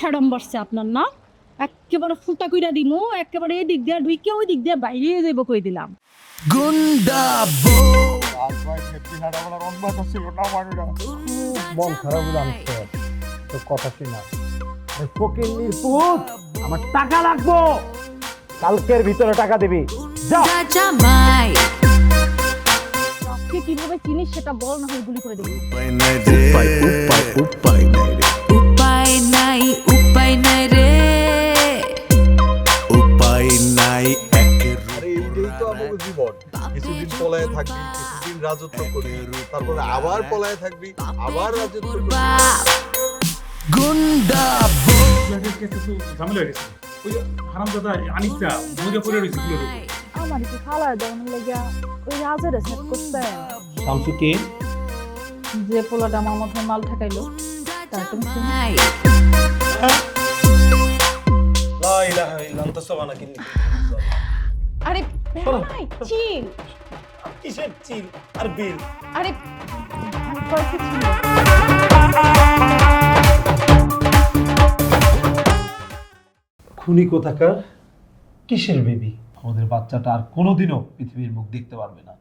ফ্যাডম বসছে আপনার না একেবারে ফুটা কইরা দিমু একেবারে এই দিক দিয়ে ঢুইকে ওই দিক দিয়ে বাইরে যাইব কই দিলাম। গুন্ডা আজ ভাই হেপি হাট আমার অনবাদ ছিল না মানুষরা মন খারাপ হলো আমি তো কথা শুনা ফকির নির্পুত আমার টাকা লাগবো। কালকের ভিতরে টাকা দিবি। যা। কীভাবে চিনিস সেটা বল না হয় গুলি করে দিবি। উপায় উপায় উপায় নাই একের এইটাই তো আমাদের জীবন কিছুদিন পলায় থাকবি কিছুদিন রাজত্ব করবি তারপরে আবার পলায় থাকবি আবার রাজত্ব করবি। গুন্ডা ফ্ল্যাটের ঝামেলা হয়ে গেছে। ওই যে হারামজাদা আনিকটা মজা করে রয়েছে পুরো আমার কি ফালার দেওয়ার লেগা ওই রাজারে সেট করতে। শামসু কে যে পোলাটা আমার মধ্যে মাল ঠেকাইলো তার তুমি সুবহানাকা আরে ভাই চিল। কিসের চিল? আর বিল? আরে খুনি কোথাকার? কিসের বেবি? আমাদের বাচ্চাটা আর কোনোদিনও পৃথিবীর মুখ দেখতে পারবে না।